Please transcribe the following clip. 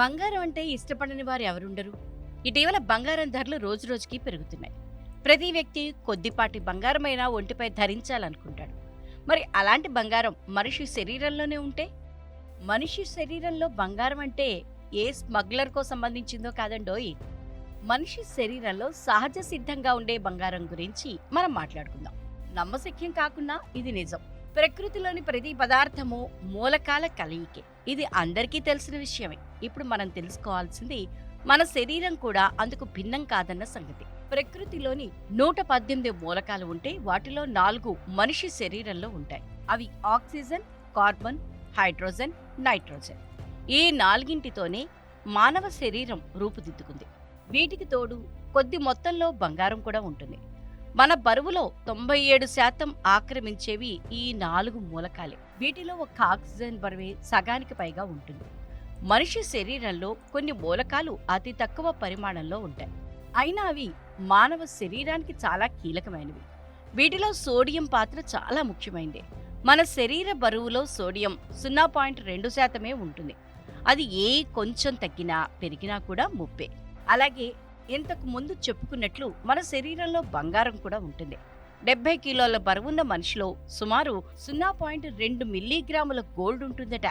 బంగారం అంటే ఇష్టపడని వారు ఎవరుండరు? ఇటీవల బంగారం ధరలు రోజురోజుకి పెరుగుతున్నాయి. ప్రతి వ్యక్తి కొద్దిపాటి బంగారమైనా ఒంటిపై ధరించాలనుకుంటాడు. మరి అలాంటి బంగారం మనిషి శరీరంలోనే ఉంటే? మనిషి శరీరంలో బంగారం అంటే ఏ స్మగ్లర్కో సంబంధించిందో కాదండోయ్. మనిషి శరీరంలో సహజ సిద్ధంగా ఉండే బంగారం గురించి మనం మాట్లాడుకుందాం. నమ్మశక్యం కాకుండా ఇది నిజం. ప్రకృతిలోని ప్రతి పదార్థము మూలకాల కలయికే ఇది అందరికీ తెలిసిన విషయమే. ఇప్పుడు మనం తెలుసుకోవాల్సింది మన శరీరం కూడా అందుకు భిన్నం కాదన్న సంగతి. ప్రకృతిలోని నూట పద్దెనిమిది మూలకాలు ఉంటే వాటిలో నాలుగు మనిషి శరీరంలో ఉంటాయి. అవి ఆక్సిజన్ కార్బన్ హైడ్రోజన్ నైట్రోజన్. ఈ నాలుగింటితోనే మానవ శరీరం రూపుదిద్దుకుంది. వీటికి తోడు కొద్ది మొత్తంలో బంగారం కూడా ఉంటుంది. మన బరువులో తొంభై ఏడు శాతం ఆక్రమించేవి ఈ నాలుగు మూలకాలే. వీటిలో ఒక ఆక్సిజన్ బరువే సగానికి పైగా ఉంటుంది. మనిషి శరీరంలో కొన్ని మూలకాలు అతి తక్కువ పరిమాణంలో ఉంటాయి. అయినా అవి మానవ శరీరానికి చాలా కీలకమైనవి. వీటిలో సోడియం పాత్ర చాలా ముఖ్యమైనది మన శరీర బరువులో సోడియం సున్నా పాయింట్ రెండు శాతమే ఉంటుంది. అది ఏ కొంచెం తగ్గినా పెరిగినా కూడా ముప్పే. అలాగే ఇంతకు ముందు చెప్పుకున్నట్లు మన శరీరంలో బంగారం కూడా ఉంటుంది. డెబ్బై కిలోల బరువున్న మనిషిలో సుమారు సున్నా పాయింట్ రెండు మిల్లీగ్రాముల గోల్డ్ ఉంటుందట.